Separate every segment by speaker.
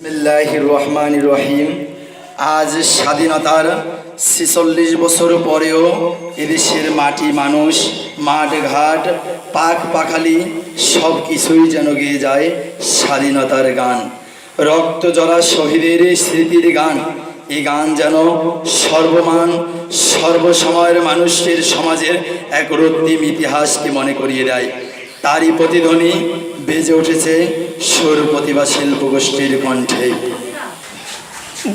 Speaker 1: রহমান রহিম আজ স্বাধীনতার ছিচল্লিশ বছর পরেও এদেশের মাটি মানুষ, মাঠ ঘাট, পাক পাখালি সব কিছুই যেন গেয়ে যায় স্বাধীনতার গান। রক্ত জরা শহীদের স্মৃতির গান। এই গান যেন সর্বমান, সর্বসময়ের মানুষের সমাজের এক রক্তিম ইতিহাসকে মনে করিয়ে দেয়। তারই প্রতিধ্বনি বেজে উঠেছে সৌর প্রতিভা শিল্প গোষ্ঠীর কণ্ঠে।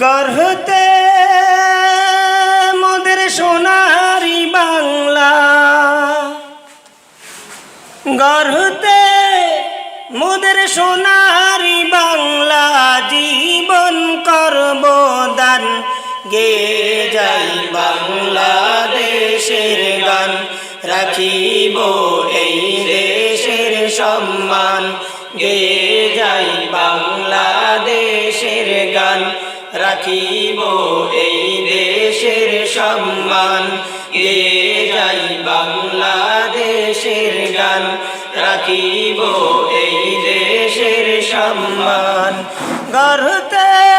Speaker 2: গর্ভতে মোদের সোনারি বাংলা। গর্ভতে মোদের সোনারি বাংলা, জীবন করব দান। গে যাই বাংলাদেশের গান, রাখিব এই দেশের সম্মান। গে যাই বাংলাদেশের গান, রাখিব এই দেশের সম্মান। গে যাই বাংলাদেশের গান, রাখিব এই দেশের সম্মান। গর্তে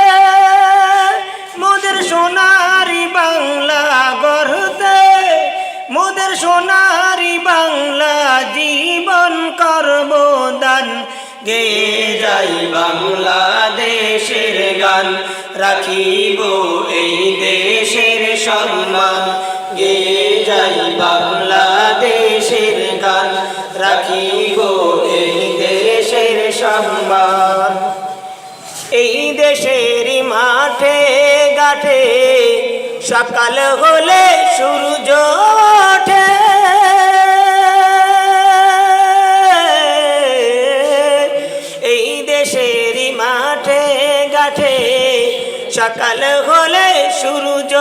Speaker 2: মোদের সোনারি বাংলা জীবন করব দান। গে যাই বাংলাদেশের গান, রাখিব এই দেশের সম্মান। গে যাই বাংলাদেশের গান, রাখিব এই দেশের সম্মান। এই দেশের মাঠে গাঠে সকাল হলে সূর্য ওঠে। এই দেশের মাঠে গাঠে সকাল হলে সূর্য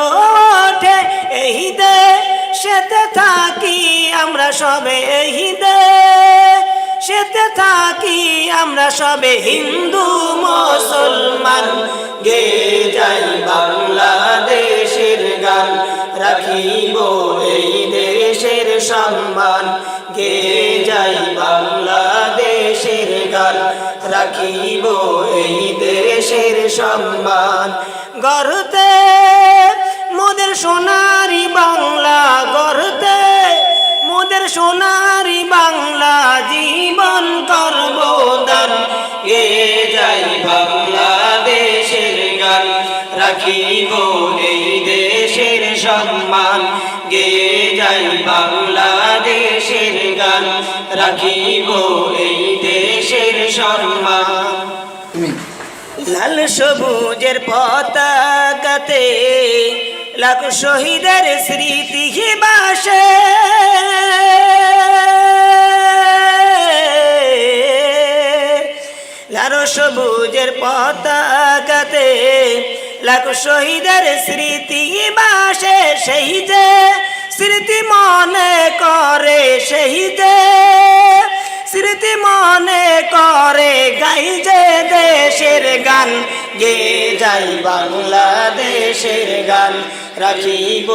Speaker 2: ওঠে। এই দেশেতে থাকি আমরা সবে এই দেশেতে থাকি আমরা সবে হিন্দু মুসলমান। গে যাই গান রাখিব এই দেশের সম্মান। গে যাই বাংলাদেশের গান রাখিব এই দেশের সম্মান। গর্তে মোদের সোনারি বাংলা, গর্তে মোদের সোনারি বাংলা জীবন করব দান। এ যাই বাংলাদেশের গান রাখিব এই দেশের সম্মান। গে যাই বাংলাদেশের গান রাখিব এই দেশের সম্মান। লাল সবুজের পতাকাতে লাখ শহীদের স্মৃতি বাসে লাল সবুজের পতাকাতে লাখ শহীদের স্মৃতি বাসে সেই যে, স্মৃতি মনে করে সেই যে, স্মৃতি মনে করে গাই যে দেশের গান গে যাই বাংলাদেশের গান, রাখিব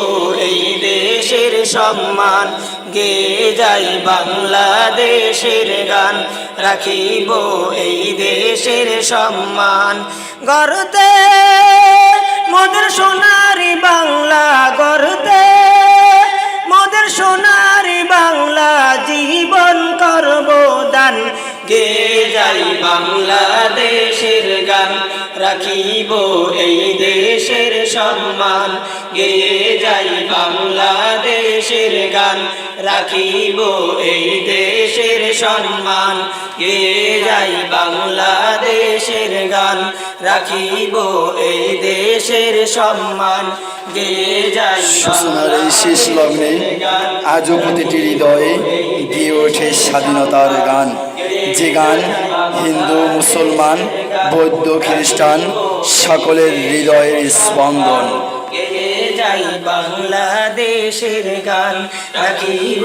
Speaker 2: এই দেশের সম্মান গে যাই বাংলাদেশের গান, রাখিব এই দেশের সম্মান। গর্তে মোদের সোনারি বাংলা গর্তে মদের সোনারি বাংলা জীবন করব দান। গে যাই বাংলাদেশের গান, রাখিব এই দেশের সম্মান। গে যাই বাংলাদেশের গান, রাখিব এই সম্মান। গে যাই বাংলাদেশের গান রাখিব এই দেশের সম্মান।
Speaker 1: সূচনার এই শেষ লগ্নে আজও প্রতিটি হৃদয়ে গিয়ে ওঠে স্বাধীনতার গান। যে গান হিন্দু মুসলমান বৌদ্ধ খ্রিস্টান সকলের হৃদয়ের স্পন্দন।
Speaker 2: গেয়ে যাই বাংলাদেশের গান রাখিব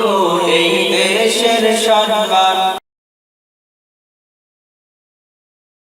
Speaker 2: এই দেশের সম্মান